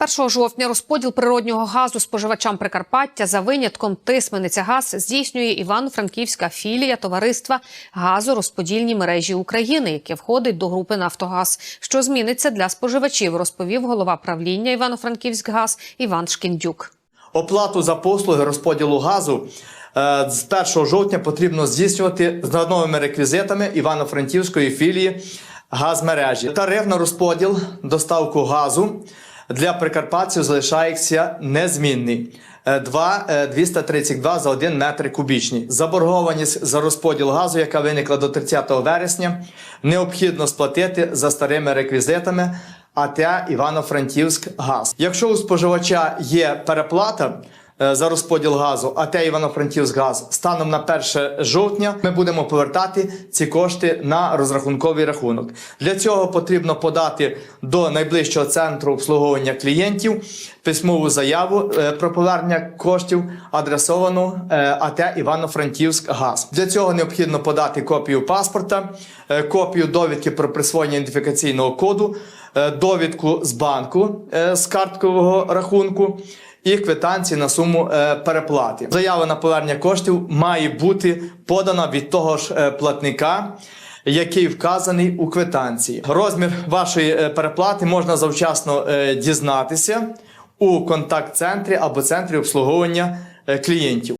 З 1 жовтня розподіл природнього газу споживачам Прикарпаття за винятком Тисмениця газ здійснює Івано-Франківська філія товариства газорозподільні мережі України, яке входить до групи Нафтогаз. Що зміниться для споживачів, розповів голова правління Івано-Франківськгаз Іван Шкіндюк. Оплату за послуги розподілу газу е, з 1 жовтня потрібно здійснювати за новими реквізитами Івано-Франківської філії газмережі. Тариф на розподіл доставку газу для прикарпатців залишається незмінний. Е, 2, е, 232 за 1 метр кубічний. Заборгованість за розподіл газу, яка виникла до 30 вересня, необхідно сплатити за старими реквізитами АТ Івано-Франківськ газ. Якщо у споживача є переплата е, за розподіл газу, АТ Івано-Франківськ газ станом на 1 жовтня, ми будемо повертати ці кошти на розрахунковий рахунок. Для цього потрібно подати до найближчого центру обслуговування клієнтів письмову заяву е, про повернення коштів, адресовану е, АТ Івано-Франківськ газ. Для цього необхідно подати копію паспорта, е, копію довідки про присвоєння ідентифікаційного коду, е, довідку з банку е, з карткового рахунку. І квитанції на суму е, переплати. Заява на повернення коштів має бути подана від того ж е, платника, який вказаний у квитанції. Розмір вашої е, переплати можна завчасно дізнатися у контакт-центрі або центрі обслуговування клієнтів.